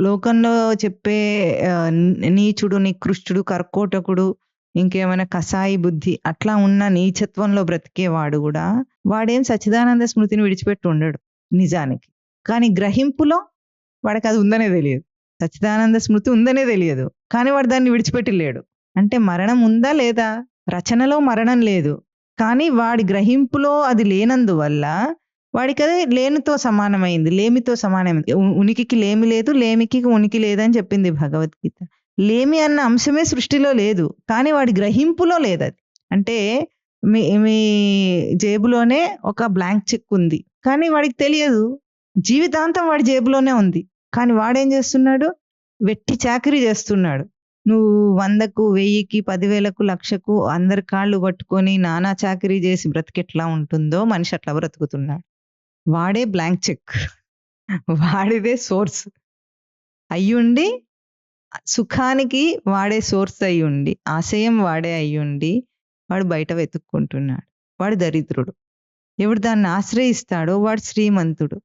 లోకంలో చెప్పే నీచుడు, నికృష్టుడు, కర్కోటకుడు, ఇంకేమైనా కసాయి బుద్ధి అట్లా ఉన్న నీచత్వంలో బ్రతికేవాడు కూడా వాడేం సచ్చిదానంద స్మృతిని విడిచిపెట్టి ఉండడు నిజానికి. కానీ గ్రహింపులో వాడికి అది ఉందనే తెలియదు. సచ్చిదానంద స్మృతి ఉందనే తెలియదు. కానీ వాడు దాన్ని విడిచిపెట్టి లేడు. అంటే మరణం ఉందా లేదా? రచనలో మరణం లేదు. కానీ వాడి గ్రహింపులో అది లేనందువల్ల వాడికి అది లేనితో సమానమైంది. లేమితో సమానమైంది. ఉనికికి లేమి లేదు. లేమికి ఉనికి లేదని చెప్పింది భగవద్గీత. లేమి అన్న అంశమే సృష్టిలో లేదు. కానీ వాడి గ్రహింపులో లేదు అది అంటే మీ మీ జేబులోనే ఒక బ్లాంక్ చెక్ ఉంది. కానీ వాడికి తెలియదు. జీవితాంతం వాడి జేబులోనే ఉంది. కానీ వాడేం చేస్తున్నాడు? వెట్టి చాకరీ చేస్తున్నాడు. నువ్వు వందకు వెయ్యికి పదివేలకు లక్షకు అందరి కాళ్ళు పట్టుకొని నానా చాకరీ చేసి బ్రతికెట్లా ఉంటుందో మనిషి అట్లా బ్రతుకుతున్నాడు. వాడే బ్లాంక్ చెక్. వాడిదే సోర్స్. అయ్యుండి సుఖానికి వాడే సోర్స్ అయ్యుండి, ఆశయం వాడే అయ్యుండి, వాడు బయట వెతుక్కుంటున్నాడు. వాడు దరిద్రుడు. ఎవడు దాన్ని ఆశ్రయిస్తాడో వాడు శ్రీమంతుడు.